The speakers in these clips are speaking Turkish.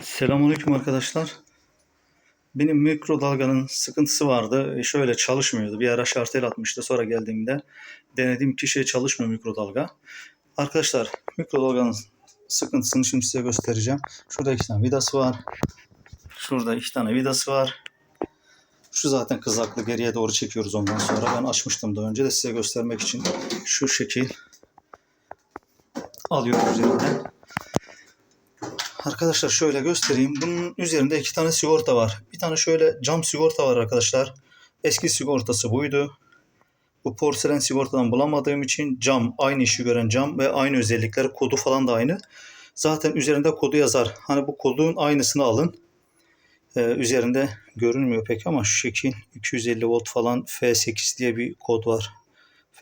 Selamünaleyküm arkadaşlar. Benim mikrodalganın sıkıntısı vardı. E, Şöyle çalışmıyordu. Bir ara şartel atmıştı. Sonra geldiğimde denedim ki şey çalışmıyor mikrodalga. Arkadaşlar mikrodalganın sıkıntısını şimdi size göstereceğim. Şurada iki tane vidası var. Şurada iki tane vidası var. Şu zaten kızaklı geriye doğru çekiyoruz ondan sonra. Ben açmıştım daha önce de size göstermek için şu şekil alıyorum üzerinden. Arkadaşlar şöyle göstereyim. Bunun üzerinde iki tane sigorta var. Bir tane şöyle cam sigorta var arkadaşlar. Eski sigortası buydu. Bu porselen sigortadan bulamadığım için cam, aynı işi gören cam ve aynı özellikler, kodu falan da aynı. Zaten üzerinde kodu yazar. Hani bu kodun aynısını alın. Ee, üzerinde görünmüyor pek ama şu şekil 250 volt falan F8 diye bir kod var.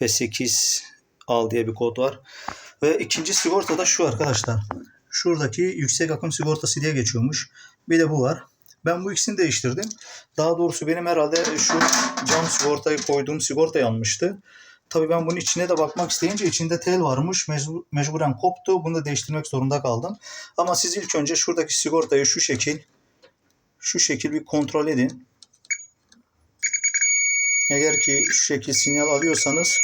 F8 al diye bir kod var. Ve ikinci sigorta da şu arkadaşlar. Şuradaki yüksek akım sigortası diye geçiyormuş. Bir de bu var. Ben bu ikisini değiştirdim. Daha doğrusu benim herhalde şu cam sigortayı koyduğum sigorta yanmıştı. Tabii ben bunun içine de bakmak isteyince içinde tel varmış. Mecbur, mecburen koptu. Bunu da değiştirmek zorunda kaldım. Ama siz ilk önce şuradaki sigortayı şu şekil şu şekil bir kontrol edin. Eğer ki şu şekil sinyal alıyorsanız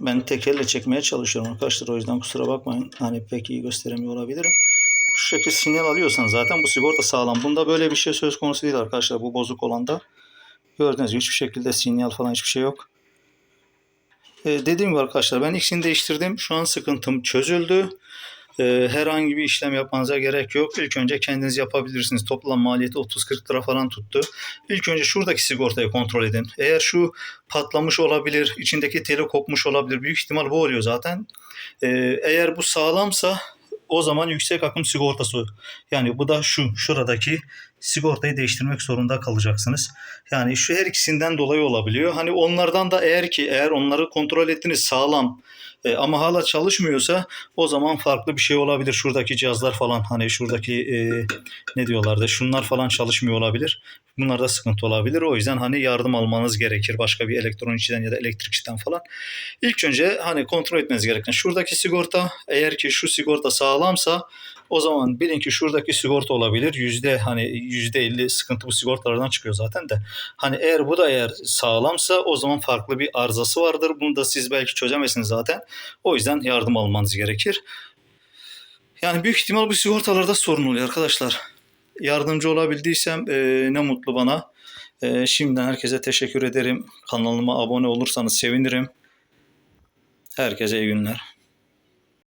ben tek elle çekmeye çalışıyorum arkadaşlar. O yüzden kusura bakmayın. Hani pek iyi gösteremiyor olabilirim. Şu şekil sinyal alıyorsan zaten bu sigorta sağlam. Bunda böyle bir şey söz konusu değil arkadaşlar. Bu bozuk olanda. Gördüğünüz gibi hiçbir şekilde sinyal falan hiçbir şey yok. Ee, dediğim gibi arkadaşlar ben ikisini değiştirdim. Şu an sıkıntım çözüldü. Ee, herhangi bir işlem yapmanıza gerek yok. İlk önce kendiniz yapabilirsiniz. Toplam maliyeti 30-40 lira falan tuttu. İlk önce şuradaki sigortayı kontrol edin. Eğer şu patlamış olabilir, içindeki teli kopmuş olabilir. Büyük ihtimal bu oluyor zaten. Ee, eğer bu sağlamsa o zaman yüksek akım sigortası. Yani bu da şu, şuradaki sigortayı değiştirmek zorunda kalacaksınız. Yani şu her ikisinden dolayı olabiliyor. Hani onlardan da eğer ki eğer onları kontrol ettiniz sağlam e, ama hala çalışmıyorsa o zaman farklı bir şey olabilir. Şuradaki cihazlar falan hani şuradaki e, ne diyorlardı şunlar falan çalışmıyor olabilir. Bunlarda sıkıntı olabilir. O yüzden hani yardım almanız gerekir. Başka bir elektronikçiden ya da elektrikçiden falan. İlk önce hani kontrol etmeniz gereken şuradaki sigorta eğer ki şu sigorta sağlamsa o zaman bilin ki şuradaki sigorta olabilir. Yüzde hani yüzde elli sıkıntı bu sigortalardan çıkıyor zaten de. Hani eğer bu da eğer sağlamsa o zaman farklı bir arızası vardır. Bunu da siz belki çözemezsiniz zaten. O yüzden yardım almanız gerekir. Yani büyük ihtimal bu sigortalarda sorun oluyor arkadaşlar. Yardımcı olabildiysem e, ne mutlu bana. E, şimdiden herkese teşekkür ederim. Kanalıma abone olursanız sevinirim. Herkese iyi günler.